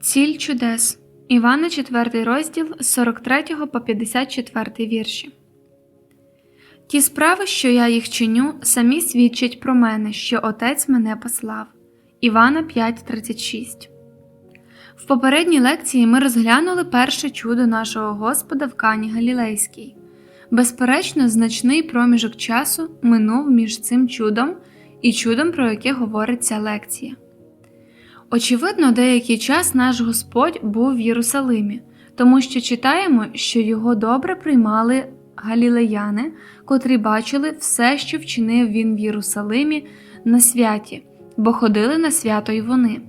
Ціль чудес. Івана 4 розділ з 43 по 54 вірші. Ті справи, що я їх чиню, самі свідчать про мене, що Отець мене послав. Івана 5:36. В попередній лекції ми розглянули перше чудо нашого Господа в Кані Галілейській. Безперечно, значний проміжок часу минув між цим чудом і чудом, про яке говорить ця лекція. Очевидно, деякий час наш Господь був в Єрусалимі, тому що читаємо, що його добре приймали галілеяни, котрі бачили все, що вчинив він в Єрусалимі на святі, бо ходили на свято й вони.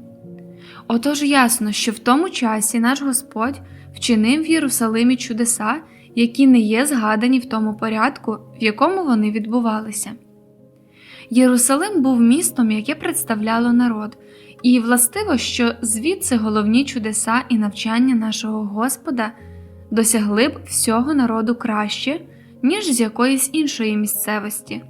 Отож ясно, що в тому часі наш Господь вчинив в Єрусалимі чудеса, які не є згадані в тому порядку, в якому вони відбувалися. Єрусалим був містом, яке представляло народ, і властиво, що звідси головні чудеса і навчання нашого Господа досягли б всього народу краще, ніж з якоїсь іншої місцевості.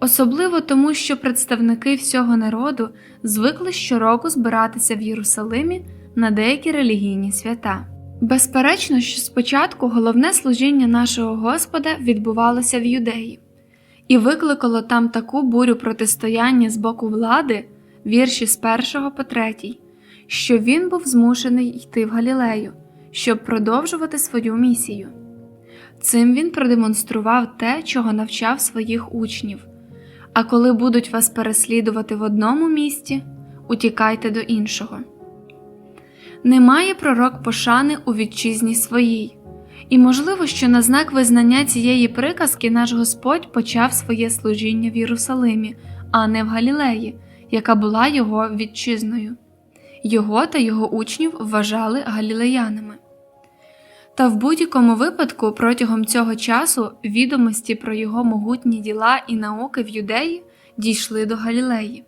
Особливо тому, що представники всього народу звикли щороку збиратися в Єрусалимі на деякі релігійні свята. Безперечно, що спочатку головне служіння нашого Господа відбувалося в юдеї і викликало там таку бурю протистояння з боку влади, вірші з 1 по 3, що він був змушений йти в Галілею, щоб продовжувати свою місію. Цим він продемонстрував те, чого навчав своїх учнів. А коли будуть вас переслідувати в одному місті, утікайте до іншого. Немає пророк пошани у вітчизні своїй, і можливо, що на знак визнання цієї приказки наш Господь почав своє служіння в Єрусалимі, а не в Галілеї, яка була його вітчизною. Його та його учнів вважали галілеянами. Та в будь-якому випадку протягом цього часу відомості про його могутні діла і науки в юдеї дійшли до Галілеї.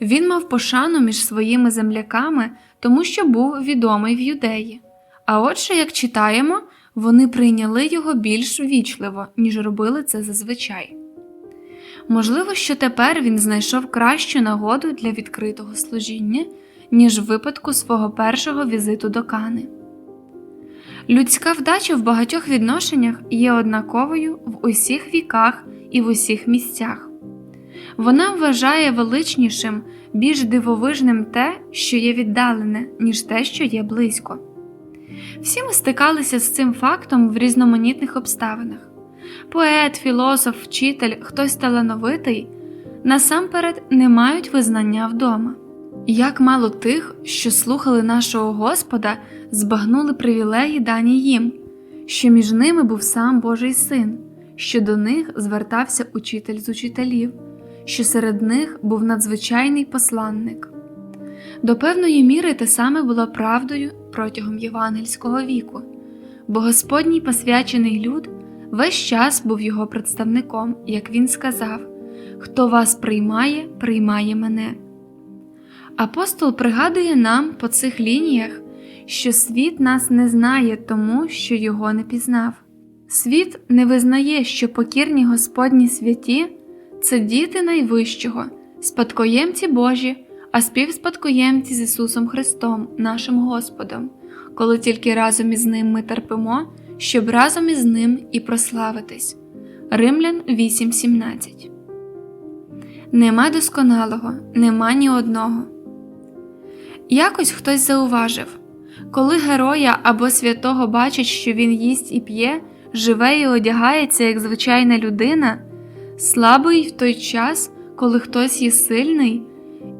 Він мав пошану між своїми земляками, тому що був відомий в юдеї. А отже, як читаємо, вони прийняли його більш ввічливо, ніж робили це зазвичай. Можливо, що тепер він знайшов кращу нагоду для відкритого служіння, ніж в випадку свого першого візиту до Кани. Людська вдача в багатьох відношеннях є однаковою в усіх віках і в усіх місцях. Вона вважає величнішим, більш дивовижним те, що є віддалене, ніж те, що є близько. Всі ми стикалися з цим фактом в різноманітних обставинах. Поет, філософ, вчитель, хтось талановитий насамперед не мають визнання вдома. Як мало тих, що слухали нашого Господа, збагнули привілеї дані їм, що між ними був сам Божий син, що до них звертався учитель з учителів, що серед них був надзвичайний посланник. До певної міри те саме було правдою протягом євангельського віку, бо Господній посвячений люд весь час був його представником, як він сказав: Хто вас приймає, приймає мене. Апостол пригадує нам по цих лініях, що світ нас не знає тому, що його не пізнав. Світ не визнає, що покірні Господні святі це діти найвищого, спадкоємці Божі, а співспадкоємці з Ісусом Христом, нашим Господом, коли тільки разом із Ним ми терпимо, щоб разом із Ним і прославитись. Римлян 8:17 Нема досконалого, нема ні одного. Якось хтось зауважив коли героя або святого бачать, що він їсть і п'є, живе і одягається як звичайна людина, слабий в той час, коли хтось є сильний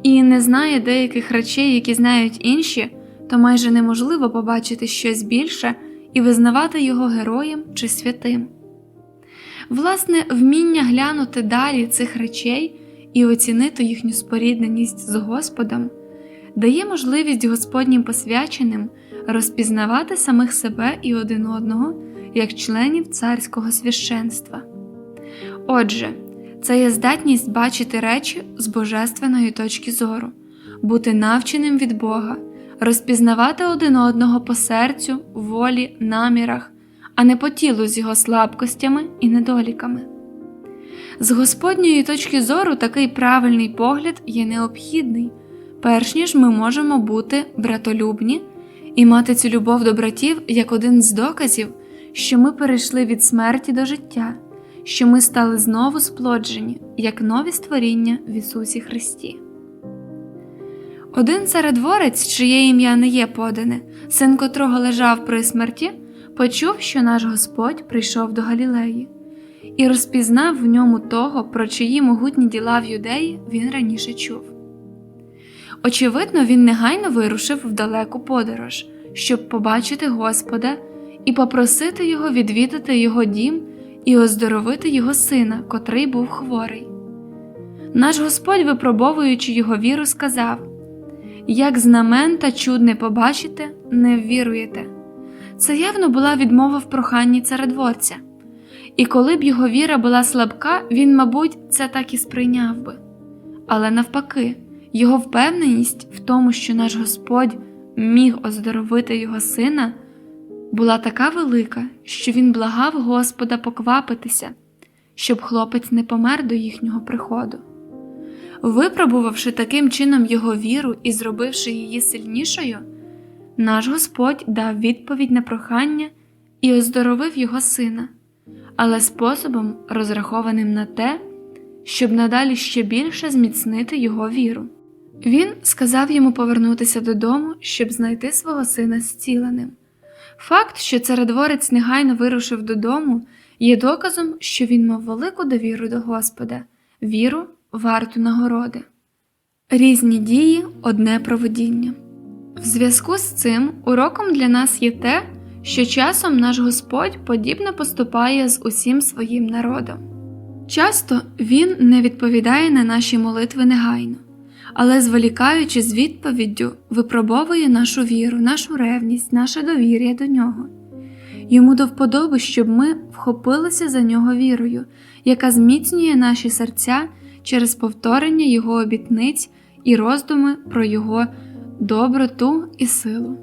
і не знає деяких речей, які знають інші, то майже неможливо побачити щось більше і визнавати його героєм чи святим. Власне, вміння глянути далі цих речей і оцінити їхню спорідненість з Господом дає можливість Господнім посвяченим розпізнавати самих себе і один одного як членів царського священства. Отже, це є здатність бачити речі з божественної точки зору, бути навченим від Бога, розпізнавати один одного по серцю, волі, намірах, а не по тілу з його слабкостями і недоліками. З Господньої точки зору такий правильний погляд є необхідний перш ніж ми можемо бути братолюбні і мати цю любов до братів як один з доказів, що ми перейшли від смерті до життя, що ми стали знову сплоджені, як нові створіння в Ісусі Христі. Один царедворець, чиє ім'я не є подане, син котрого лежав при смерті, почув, що наш Господь прийшов до Галілеї, і розпізнав в ньому того, про чиї могутні діла в юдеї він раніше чув. Очевидно, він негайно вирушив в далеку подорож, щоб побачити Господа і попросити його відвідати його дім і оздоровити його сина, котрий був хворий. Наш Господь, випробовуючи його віру, сказав Як знамен та чудне побачите, не ввіруєте. Це явно була відмова в проханні царедворця, і коли б його віра була слабка, він, мабуть, це так і сприйняв би. Але навпаки, його впевненість в тому, що наш Господь міг оздоровити його сина, була така велика, що він благав Господа поквапитися, щоб хлопець не помер до їхнього приходу. Випробувавши таким чином його віру і зробивши її сильнішою, наш Господь дав відповідь на прохання і оздоровив його сина, але способом, розрахованим на те, щоб надалі ще більше зміцнити його віру. Він сказав йому повернутися додому, щоб знайти свого сина зціленим. Факт, що царедворець негайно вирушив додому, є доказом, що він мав велику довіру до Господа, віру варту нагороди. Різні дії одне проводіння. В зв'язку з цим уроком для нас є те, що часом наш Господь подібно поступає з усім своїм народом. Часто Він не відповідає на наші молитви негайно, але, зволікаючи з відповіддю, випробовує нашу віру, нашу ревність, наше довір'я до нього. Йому до вподоби, щоб ми вхопилися за нього вірою, яка зміцнює наші серця через повторення Його обітниць і роздуми про Його доброту і силу.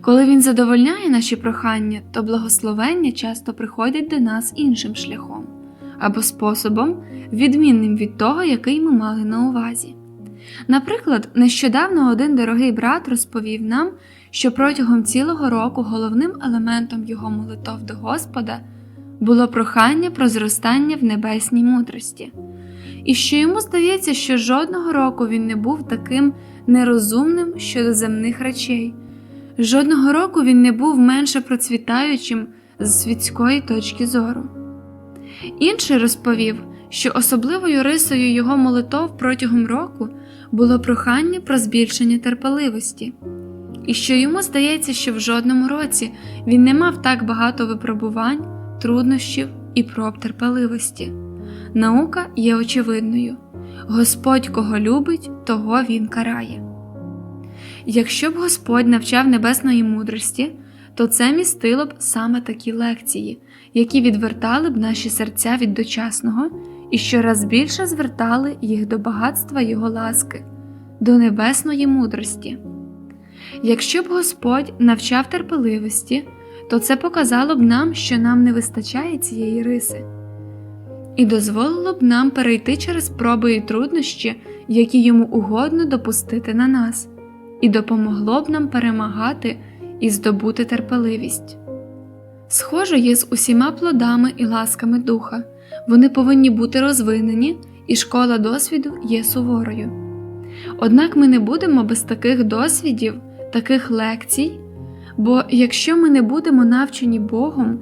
Коли Він задовольняє наші прохання, то благословення часто приходять до нас іншим шляхом або способом, відмінним від того, який ми мали на увазі. Наприклад, нещодавно один дорогий брат розповів нам, що протягом цілого року головним елементом його молитов до Господа було прохання про зростання в небесній мудрості, і що йому здається, що жодного року він не був таким нерозумним щодо земних речей, жодного року він не був менше процвітаючим з світської точки зору. Інший розповів, що особливою рисою його молитов протягом року було прохання про збільшення терпеливості, і що йому здається, що в жодному році він не мав так багато випробувань, труднощів і проб терпеливості. Наука є очевидною Господь кого любить, того Він карає. Якщо б Господь навчав небесної мудрості, то це містило б саме такі лекції, які відвертали б наші серця від дочасного і щораз більше звертали їх до багатства Його ласки, до небесної мудрості. Якщо б Господь навчав терпеливості, то це показало б нам, що нам не вистачає цієї риси, і дозволило б нам перейти через проби і труднощі, які йому угодно допустити на нас, і допомогло б нам перемагати і здобути терпеливість. Схоже є з усіма плодами і ласками духа, вони повинні бути розвинені, і школа досвіду є суворою. Однак ми не будемо без таких досвідів, таких лекцій, бо якщо ми не будемо навчені Богом,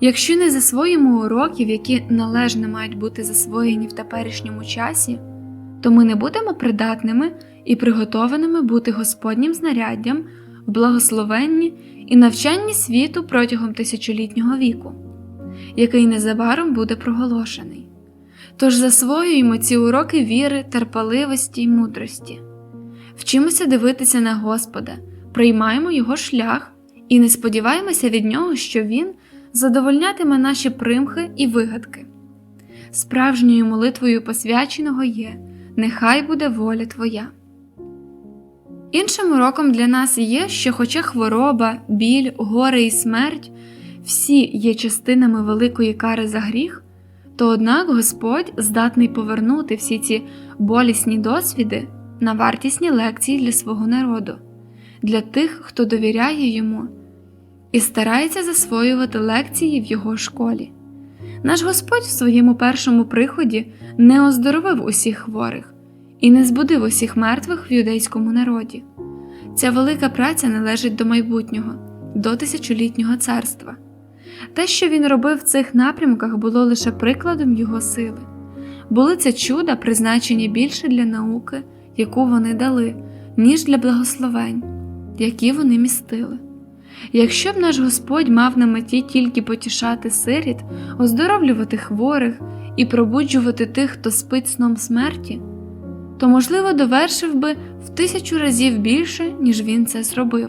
якщо не засвоїмо уроків, які належно мають бути засвоєні в теперішньому часі, то ми не будемо придатними і приготованими бути Господнім знаряддям в благословенні і навчанні світу протягом тисячолітнього віку, який незабаром буде проголошений. Тож засвоюємо ці уроки віри, терпеливості й мудрості, вчимося дивитися на Господа, приймаємо Його шлях і не сподіваємося від Нього, що Він задовольнятиме наші примхи і вигадки. Справжньою молитвою посвяченого є Нехай буде воля Твоя. Іншим уроком для нас є, що, хоча хвороба, біль, горе і смерть всі є частинами великої кари за гріх, то однак Господь здатний повернути всі ці болісні досвіди на вартісні лекції для свого народу, для тих, хто довіряє йому і старається засвоювати лекції в його школі. Наш Господь в своєму першому приході не оздоровив усіх хворих і не збудив усіх мертвих в юдейському народі. Ця велика праця належить до майбутнього, до тисячолітнього царства. Те, що він робив в цих напрямках, було лише прикладом його сили. Були це чуда, призначені більше для науки, яку вони дали, ніж для благословень, які вони містили. Якщо б наш Господь мав на меті тільки потішати сиріт, оздоровлювати хворих і пробуджувати тих, хто спить сном смерті, то, можливо, довершив би в тисячу разів більше, ніж він це зробив.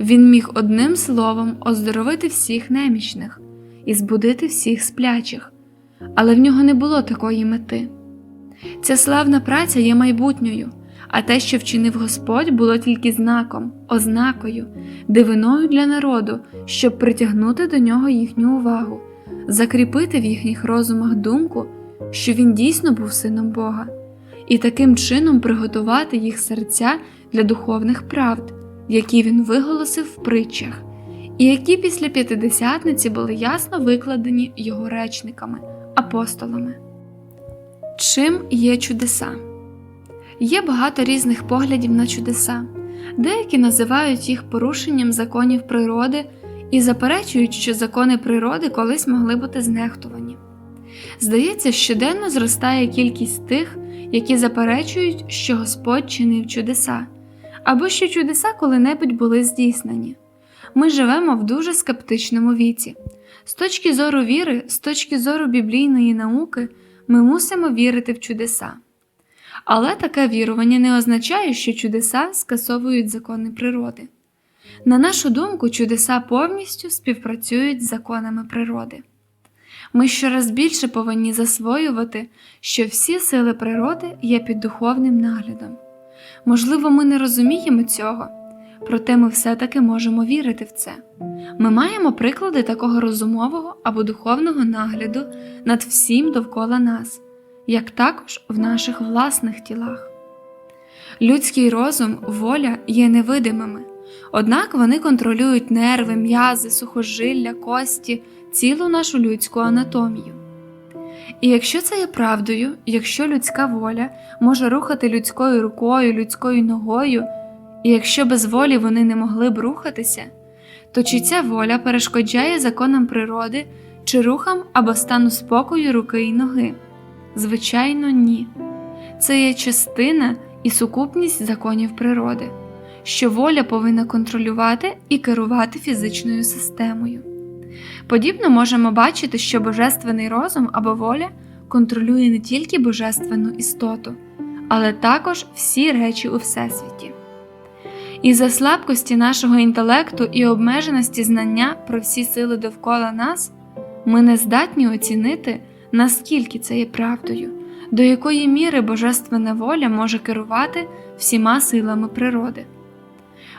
Він міг одним словом оздоровити всіх немічних і збудити всіх сплячих, але в нього не було такої мети. Ця славна праця є майбутньою, а те, що вчинив Господь, було тільки знаком, ознакою, дивиною для народу, щоб притягнути до нього їхню увагу, закріпити в їхніх розумах думку, що він дійсно був сином Бога, і таким чином приготувати їх серця для духовних правд, які він виголосив в притчах, і які після п'ятидесятниці були ясно викладені його речниками, апостолами. Чим є чудеса? Є багато різних поглядів на чудеса, деякі називають їх порушенням законів природи і заперечують, що закони природи колись могли бути знехтувані. Здається, щоденно зростає кількість тих, які заперечують, що Господь чинив чудеса, або що чудеса коли-небудь були здійснені. Ми живемо в дуже скептичному віці. З точки зору віри, з точки зору біблійної науки, ми мусимо вірити в чудеса. Але таке вірування не означає, що чудеса скасовують закони природи. На нашу думку, чудеса повністю співпрацюють з законами природи. Ми щораз більше повинні засвоювати, що всі сили природи є під духовним наглядом. Можливо, ми не розуміємо цього, проте ми все-таки можемо вірити в це. Ми маємо приклади такого розумового або духовного нагляду над всім довкола нас як також в наших власних тілах. Людський розум, воля є невидимими, однак вони контролюють нерви, м'язи, сухожилля, кості, цілу нашу людську анатомію. І якщо це є правдою, якщо людська воля може рухати людською рукою, людською ногою, і якщо без волі вони не могли б рухатися, то чи ця воля перешкоджає законам природи чи рухам або стану спокою руки і ноги? Звичайно, ні. Це є частина і сукупність законів природи, що воля повинна контролювати і керувати фізичною системою. Подібно можемо бачити, що божественний розум або воля контролює не тільки божественну істоту, але також всі речі у Всесвіті. Із за слабкості нашого інтелекту і обмеженості знання про всі сили довкола нас ми не здатні оцінити наскільки це є правдою, до якої міри божественна воля може керувати всіма силами природи.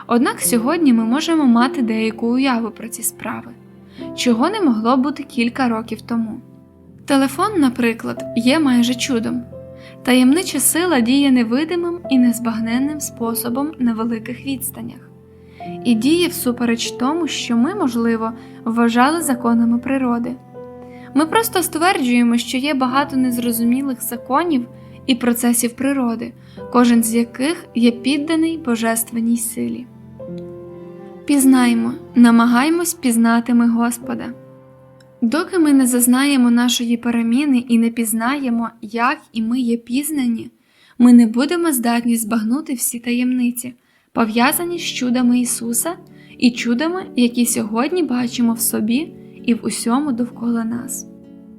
Однак сьогодні ми можемо мати деяку уяву про ці справи, чого не могло бути кілька років тому. Телефон, наприклад, є майже чудом. Таємнича сила діє невидимим і незбагненним способом на великих відстанях, і діє всупереч тому, що ми, можливо, вважали законами природи. Ми просто стверджуємо, що є багато незрозумілих законів і процесів природи, кожен з яких є підданий божественній силі. Пізнаймо, намагаймось пізнати ми Господа. Доки ми не зазнаємо нашої переміни і не пізнаємо, як і ми є пізнані, ми не будемо здатні збагнути всі таємниці, пов'язані з чудами Ісуса і чудами, які сьогодні бачимо в собі і в усьому довкола нас.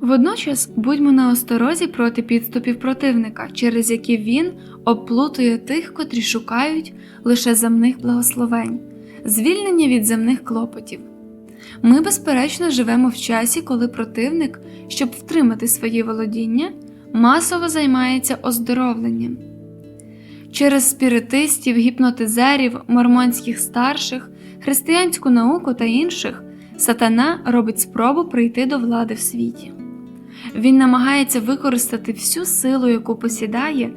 Водночас будьмо на осторозі проти підступів противника, через які він обплутує тих, котрі шукають лише земних благословень, звільнення від земних клопотів. Ми, безперечно, живемо в часі, коли противник, щоб втримати свої володіння, масово займається оздоровленням. Через спіритистів, гіпнотизерів, мормонських старших, християнську науку та інших сатана робить спробу прийти до влади в світі. Він намагається використати всю силу, яку посідає,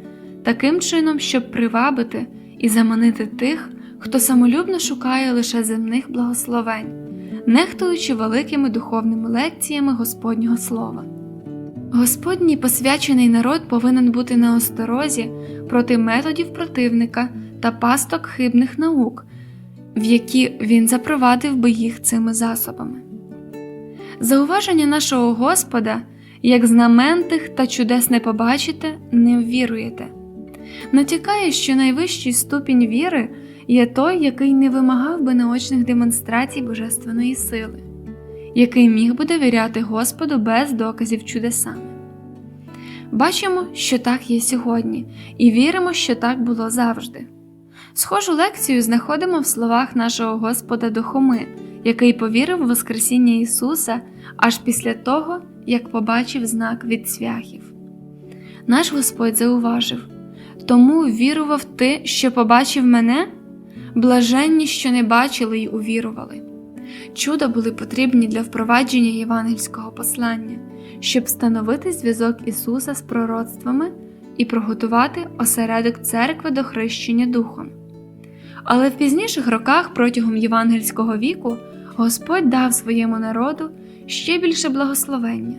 таким чином, щоб привабити і заманити тих, хто самолюбно шукає лише земних благословень, нехтуючи великими духовними лекціями Господнього Слова. Господній посвячений народ повинен бути на осторозі проти методів противника та пасток хибних наук, в які він запровадив би їх цими засобами. Зауваження нашого Господа, як знамен тих та чудес не побачите, не ввіруєте. Натякає, що найвищий ступінь віри є той, який не вимагав би наочних демонстрацій божественної сили, який міг би довіряти Господу без доказів чудесами. Бачимо, що так є сьогодні, і віримо, що так було завжди. Схожу лекцію знаходимо в словах нашого Господа до Хоми, який повірив в Воскресіння Ісуса аж після того, як побачив знак від цвяхів. Наш Господь зауважив тому вірував ти, що побачив мене, блаженні, що не бачили й увірували. Чуда були потрібні для впровадження євангельського послання, щоб встановити зв'язок Ісуса з пророцтвами і приготувати осередок церкви до хрещення Духом. Але в пізніших роках протягом євангельського віку Господь дав своєму народу ще більше благословення,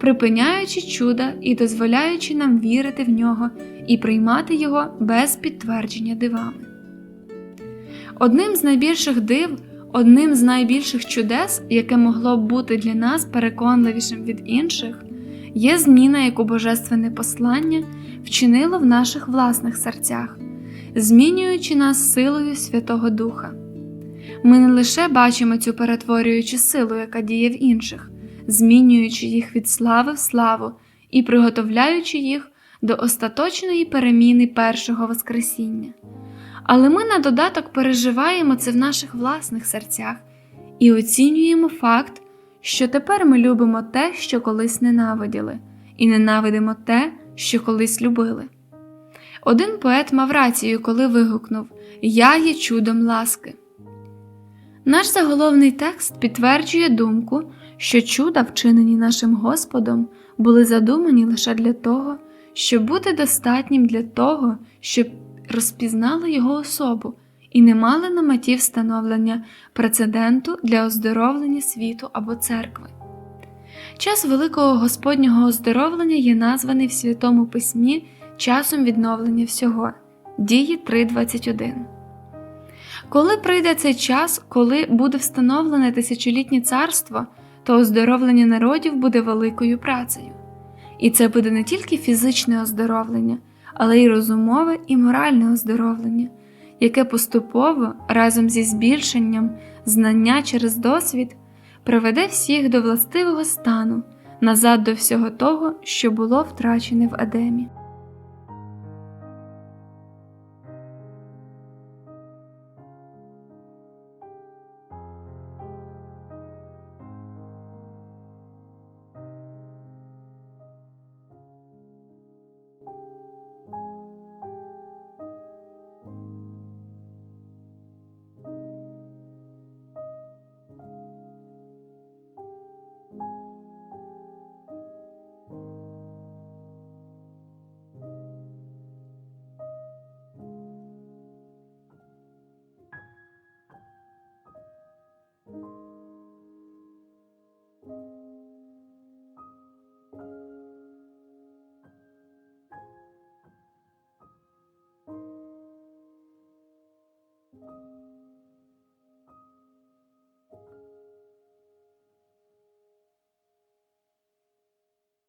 припиняючи чуда і дозволяючи нам вірити в нього і приймати його без підтвердження дивами. Одним з найбільших див, одним з найбільших чудес, яке могло б бути для нас переконливішим від інших, є зміна, яку божественне послання вчинило в наших власних серцях, змінюючи нас силою Святого Духа. Ми не лише бачимо цю перетворюючу силу, яка діє в інших, змінюючи їх від слави в славу і приготовляючи їх до остаточної переміни першого Воскресіння. Але ми на додаток переживаємо це в наших власних серцях і оцінюємо факт, що тепер ми любимо те, що колись ненавиділи, і ненавидимо те, що колись любили. Один поет мав рацію, коли вигукнув Я є чудом ласки. Наш заголовний текст підтверджує думку, що чуда, вчинені нашим Господом, були задумані лише для того, щоб бути достатнім для того, щоб розпізнали його особу і не мали на меті встановлення прецеденту для оздоровлення світу або церкви. Час великого Господнього оздоровлення є названий в Святому Письмі часом відновлення всього дії 3.21. Коли прийде цей час, коли буде встановлене тисячолітнє царство, то оздоровлення народів буде великою працею. І це буде не тільки фізичне оздоровлення, але й розумове і моральне оздоровлення, яке поступово разом зі збільшенням знання через досвід приведе всіх до властивого стану назад до всього того, що було втрачене в Едемі.